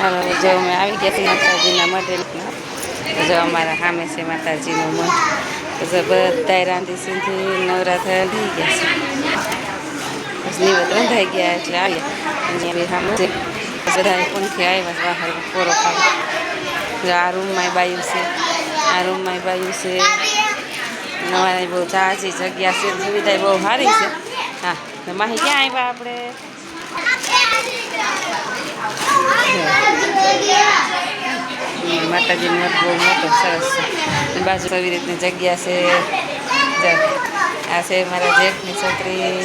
હાલો જો અમે આવી ગયા છીએ માતાજીના મઢેલમાં જો અમારા સામે છે માતાજીનું મઢ બધા રાંધી સિંધી, નવરાત્ર થઈ ગયા છે. નિવત રંધાઈ ગયા એટલે આવ્યા બી સામે બધા પંખી આવ્યા બહાર કોરો ખાવ આ રૂમમાં બાયું છે, આ રૂમમાં બાયું છે. નવાને બહુ જાજી જગ્યા છે સુવિધા બહુ સારી છે. હા માહી ક્યાં આવ્યા આપણે માતાજીનું મઠ બહુ મોટો સરસ છે. બાજુ આવી રીતની જગ્યા છે. આ છે મારા જેઠની છોકરી.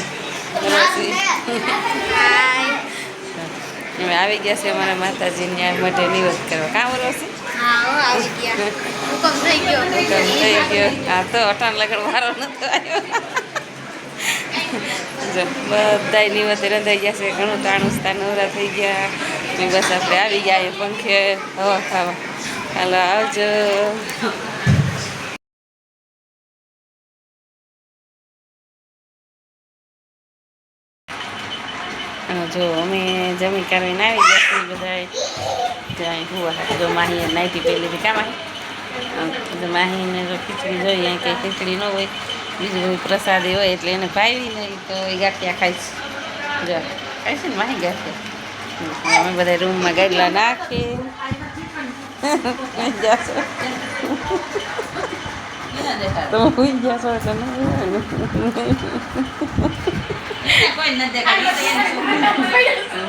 અમે આવી ગયા છે અમારા માતાજીને આ મઢે નિવેદ કરવા. કામ રોશી હુકમ થઈ ગયો. આ તો અટાણ લગડ વારો નતો આવ્યો. બધા નિવતે રંધાઈ ગયા છે. ઘણું તાણું સ્થાન નવરા થઈ ગયા. ને બસ આપણે આવી ગયા એ પંખે હવા ખાવા. હાલો આવજો જો અમે જમી કરીને આવી ગયા બધા ત્યાં હુવા જો માહી નાઈટી પહેલી હતી કાં માહી? જો માહીને જો ખીચડી જોઈએ કે ખીચડી ન હોય. બીજું પ્રસાદી હોય એટલે એને ભાવી નહીં તો એ ગાંઠિયા ખાઈશ જો, ખાય ને માહી ગાંઠિયા? અમે બધા રૂમમાં ગાડલા નાખી સુઈ ગયા છો તમે સુઈ ગયા છો એટલે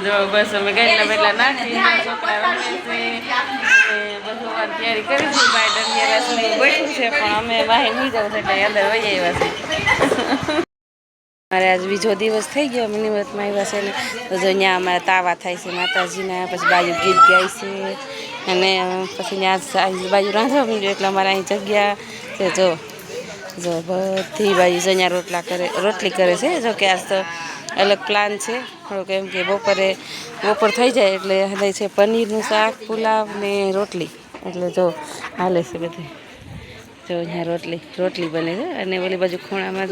જો બસ અમે ગાડલા બેટલા નાખી છોકરા બધું તૈયારી કરી છે બાય દંડિયા રસની બેઠું છે પણ અમે બહાર નહીં જાવ છે એટલે અંદર વહી આવ્યા છે. મારે આજ બીજો દિવસ થઈ ગયો અમે નિવૃત્તમાં આવ્યા છે ને. તો જો અહીંયા અમારા તાવા થાય છે માતાજીના પછી બાજુ ગીત ગાય છે. અને પછી ત્યાં બાજુ રાંધવા માંડ્યું એટલે અમારે અહીં જગ્યા છે જો જો બધી બાજુ જો અહીંયા રોટલા કરે રોટલી કરે છે. જો કે આજ તો અલગ પ્લાન છે. થોડુંક એમ કે બપોરે બપોર થઈ જાય એટલે હાલે છે પનીરનું શાક પુલાવ ને રોટલી. એટલે જો હાલે છે બધું. જો અહીંયા રોટલી રોટલી બને છે. અને ઓલી બાજુ ખૂણામાં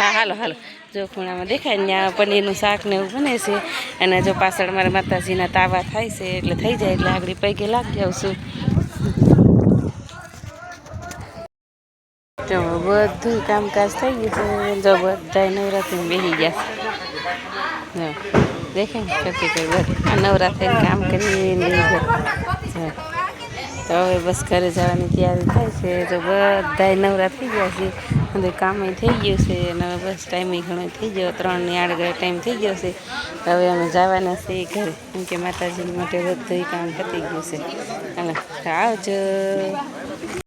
હા હાલો હાલો. જો ખૂણામાં દેખાય ને ત્યાં પનીરનું શાક ને એવું બને છે. અને જો પાછળ મારા માતાજીના તાવા થાય છે, એટલે થઈ જાય, એટલે આગળ પૈકી લાગી આવશું જો બધું કામકાજ થઈ ગયું છે, જો બધા નવરાત્રી બેસી ગયા છે. દેખાય ને કઈ નવરાત્રી કામ કરીને તો હવે બસ ઘરે જવાની તૈયારી થાય છે તો બધા નવરા થઈ ગયા છે. અને કામે થઈ ગયું છે અને બસ ટાઈમે ઘણો થઈ ગયો. ત્રણની આડગળે ટાઈમ થઈ ગયો છે. હવે અમે જવાના છીએ ઘરે. કેમ કે માતાજીની માટે બધું કામ પતી ગયું છે. હાલો આવજો.